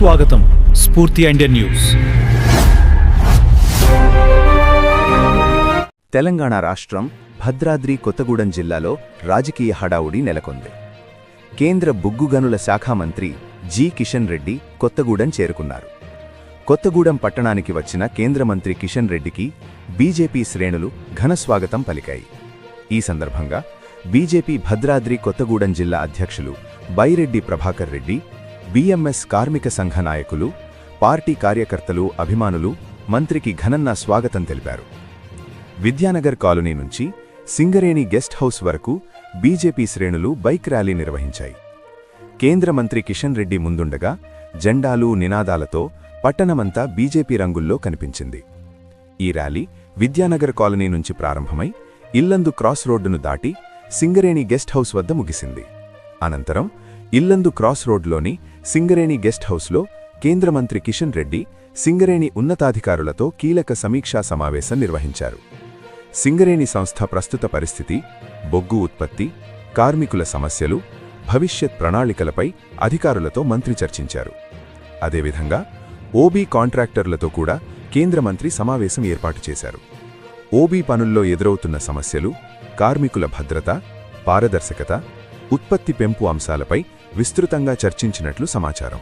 స్వాగతం స్ఫూర్తి Indian news. Telangana రాష్ట్రం భద్రాద్రి కొత్తగూడెం జిల్లాలో రాజకీయ హడావుడి నెలకొంది. కేంద్ర బొగ్గు గనుల శాఖ మంత్రి జి. కిషన్ రెడ్డి కొత్తగూడెం చేరుకున్నారు. కొత్తగూడెం పట్టణానికి వచ్చిన కేంద్ర మంత్రి కిషన్ రెడ్డికి బీజేపీ శ్రేణులు ఘనస్వాగతం పలికాయి. ఈ సందర్భంగా బీజేపీ భద్రాద్రి కొత్తగూడెం జిల్లా అధ్యక్షులు బైరెడ్డి ప్రభాకర్ రెడ్డి బీఎంఎస్ కార్మిక సంఘ నాయకులు పార్టీ కార్యకర్తలు అభిమానులు మంత్రికి ఘనన్న స్వాగతం తెలిపారు. విద్యానగర్ కాలనీ నుంచి సింగరేణి గెస్ట్ హౌస్ వరకు బీజేపీ శ్రేణులు బైక్ ర్యాలీ నిర్వహించాయి. కేంద్ర మంత్రి కిషన్ రెడ్డి ముందుండగా జెండాలు నినాదాలతో పట్టణమంతా బీజేపీ రంగుల్లో కనిపించింది. ఈ ర్యాలీ విద్యానగర్ కాలనీ నుంచి ప్రారంభమై ఇల్లందు క్రాస్ రోడ్డును దాటి సింగరేణి గెస్ట్ హౌస్ వద్ద ముగిసింది. అనంతరం ఇల్లందు క్రాస్ రోడ్లోని సింగరేణి గెస్ట్ హౌస్లో కేంద్ర మంత్రి కిషన్ రెడ్డి సింగరేణి ఉన్నతాధికారులతో కీలక సమీక్షా సమావేశం నిర్వహించారు. సింగరేణి సంస్థ ప్రస్తుత పరిస్థితి బొగ్గు ఉత్పత్తి కార్మికుల సమస్యలు భవిష్యత్ ప్రణాళికలపై అధికారులతో మంత్రి చర్చించారు. అదేవిధంగా ఓబీ కాంట్రాక్టర్లతో కూడా కేంద్ర మంత్రి సమావేశం ఏర్పాటు చేశారు. ఓబీ పనుల్లో ఎదురవుతున్న సమస్యలు కార్మికుల భద్రత పారదర్శకత ఉత్పత్తి పెంపు అంశాలపై విస్తృతంగా చర్చించినట్లు సమాచారం.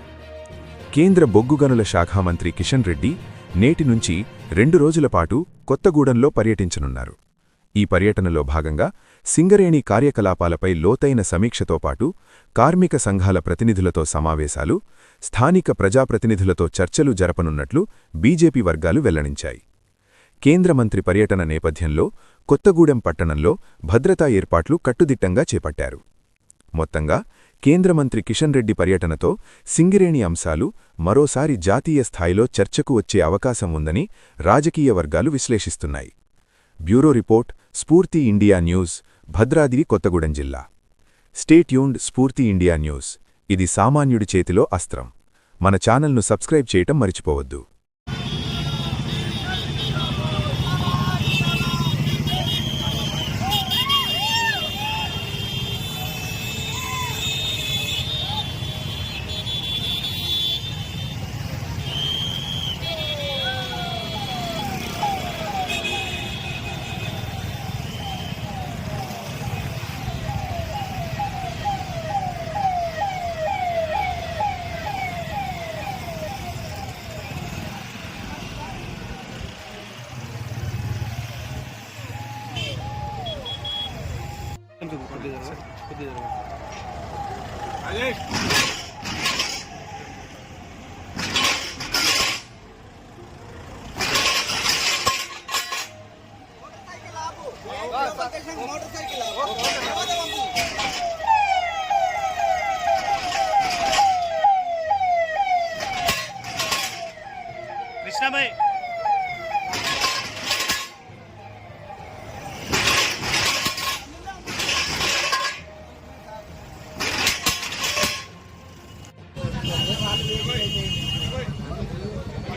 కేంద్ర బొగ్గు గనుల శాఖ మంత్రి కిషన్ రెడ్డి నేటి నుంచి రెండు రోజుల పాటు కొత్తగూడెంలో పర్యటించనున్నారు. ఈ పర్యటనలో భాగంగా సింగరేణి కార్యకలాపాలపై లోతైన సమీక్షతో పాటు కార్మిక సంఘాల ప్రతినిధులతో సమావేశాలు స్థానిక ప్రజాప్రతినిధులతో చర్చలు జరపనున్నట్లు బీజేపీ వర్గాలు వెల్లడించాయి. కేంద్ర మంత్రి పర్యటన నేపథ్యంలో కొత్తగూడెం పట్టణంలో భద్రతా ఏర్పాట్లు కట్టుదిట్టంగా చేపట్టారు. మొత్తంగా కేంద్ర మంత్రి కిషన్ రెడ్డి పర్యటనతో సింగిరేణి అంశాలు మరోసారి జాతీయ స్థాయిలో చర్చకు వచ్చే అవకాశం ఉందని రాజకీయ వర్గాలు విశ్లేషిస్తున్నాయి. Bureau report Spoorthi India news Bhadradri Kothagudem జిల్లా. స్టేట్ యూన్డ్ స్ఫూర్తి ఇండియా న్యూస్. ఇది సామాన్యుడి చేతిలో అస్త్రం. మన ఛానల్ను సబ్స్క్రైబ్ చేయటం మరిచిపోవద్దు. Motor cycle Krishna bhai.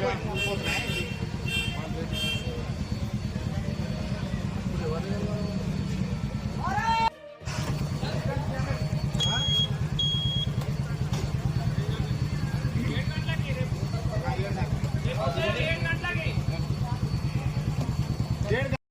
Obrigado.